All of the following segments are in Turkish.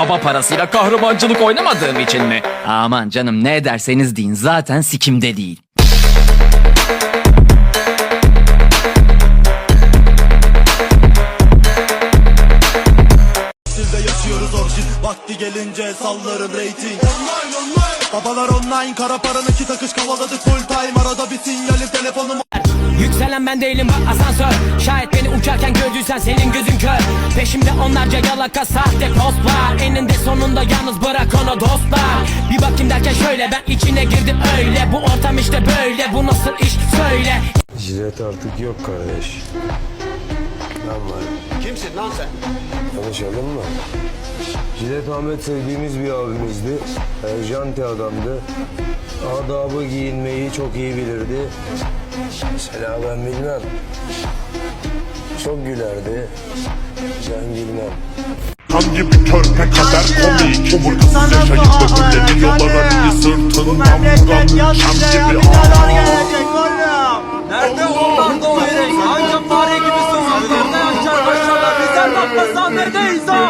baba parasıyla kahrabancılık oynamadığım için mi? Aman canım ne derseniz deyin. Zaten sikimde değil. Sizde yaşıyoruz orijin. Vakti gelince sallarım rating Online online. Babalar online. Kara paranın iki takış kovaladık full time. Arada bir sinyalim telefonum Yükselen ben değilim bak asansör Şayet beni uçarken gördüysen senin gözün kör Peşimde onlarca yalaka sahte postlar Eninde sonunda yalnız bırak onu dostlar Bir bakayım derken şöyle ben içine girdim öyle Bu ortam işte böyle bu nasıl iş söyle Jilet artık yok kardeş. Ben varım. Kimsin lan sen? Tanışalım mı? Jilet Ahmet sevdiğimiz bir abimizdi. Erjanti adamdı. Adabı giyinmeyi çok iyi bilirdi. Mesela ben bilmem. Çok gülerdi. Ben gülmem. Kan gibi körpe kader komik Omurgasız yaşayıp öbürleri yollar hani sırtından vuran Kem gibi ağır Nerede ondan doğayız? Ancak fare gibi sokaklarda yaşar başarılar Bizler bakmasan neredeyiz ha?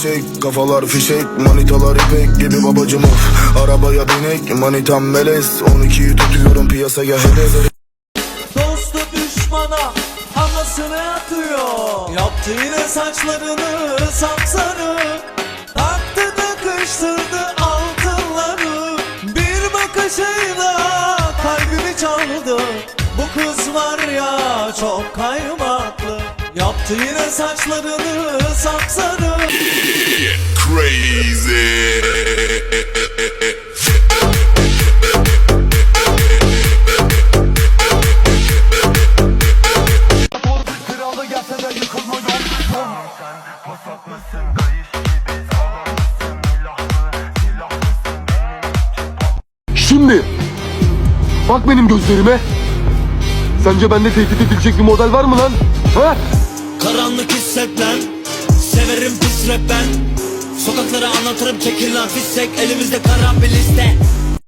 Çiçek Kafalar fişek Manitalar ipek gibi babacım of. Arabaya binek Manitam melez. 12'yi tutuyorum piyasaya hedef. Dostu düşmana anasını atıyor. Yaptı yine saçlarını sapsarı Taktı takıştırdı altınları. Bir bakışıyla kalbimi çaldı. Bu kız var ya çok kaymaklı. Yaptı yine saçlarını sapsarı Şimdi bak benim gözlerime. Sence bende tehdit edilecek bir model var mı lan? Ha? Karanlık hisset lan Severim pis rap ben Sokaklara anlatırım çekil lan fissek Elimizde kara bir liste